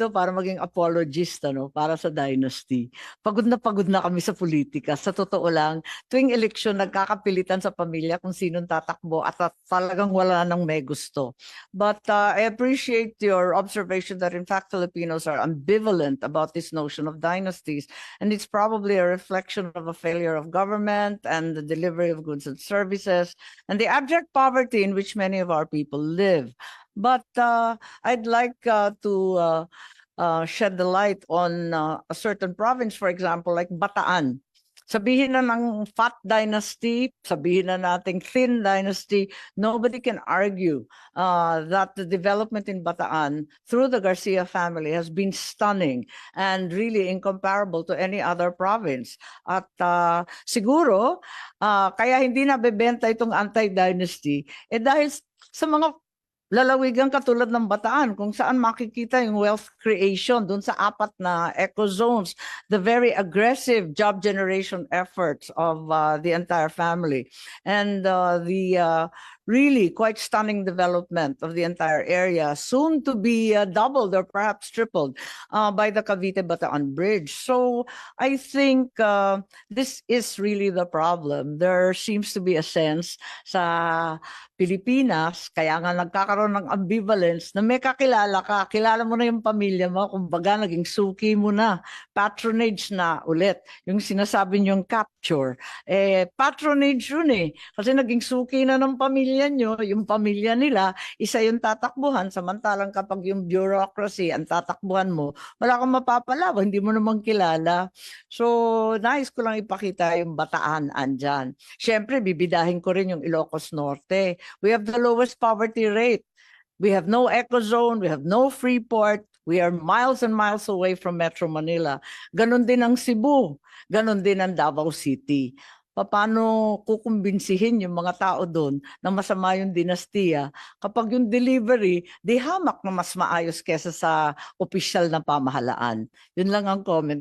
dito para maging apologist ano, para sa dynasty. Pagod na pagod na kami sa politika. Sa totoo lang, tuwing eleksyon nagkakapilitan sa pamilya kung sinong tatakbo at at talagang wala nang may gusto. But uh, I appreciate your observation that in fact Filipinos are ambivalent about this notion of dynasties and it's probably a reflection of a failure of government and the delivery of goods and services and the abject poverty in which many of our people live. But uh, I'd like uh, to uh, uh, shed the light on uh, a certain province, for example, like Bataan. Sabihin na ng fat dynasty, sabihin na nating thin dynasty, nobody can argue uh, that the development in Bataan through the Garcia family has been stunning and really incomparable to any other province. At uh, siguro, uh, kaya hindi nabebenta itong anti-dynasty, eh dahil sa mga lalawigan katulad ng Bataan kung saan makikita yung wealth creation dun sa apat na eco zones, the very aggressive job generation efforts of uh, the entire family. And uh, the uh, really quite stunning development of the entire area, soon to be uh, doubled or perhaps tripled uh, by the Cavite Bataan Bridge. So I think uh, this is really the problem. There seems to be a sense sa Pilipinas, kaya nga nagkakaroon ng ambivalence na may kakilala ka, kilala mo na yung pamilya mo, kumbaga naging suki mo na, patronage na ulit. Yung sinasabi niyong capture, eh patronage yun eh. Kasi naging suki na ng pamilya niyo, yung pamilya nila, isa yung tatakbuhan, samantalang kapag yung bureaucracy ang tatakbuhan mo, wala kang mapapalaw, hindi mo naman kilala. So, nais ko lang ipakita yung bataan andyan. Siyempre, bibidahin ko rin yung Ilocos Norte. We have the lowest poverty rate. We have no eco zone, we have no free port, we are miles and miles away from Metro Manila. Ganon din ang Cebu, ganon din ang Davao City. Paano kukumbinsihin yung mga tao doon na masama yung dinastiya kapag yung delivery, di hamak na mas maayos kesa sa opisyal na pamahalaan. Yun lang ang comment.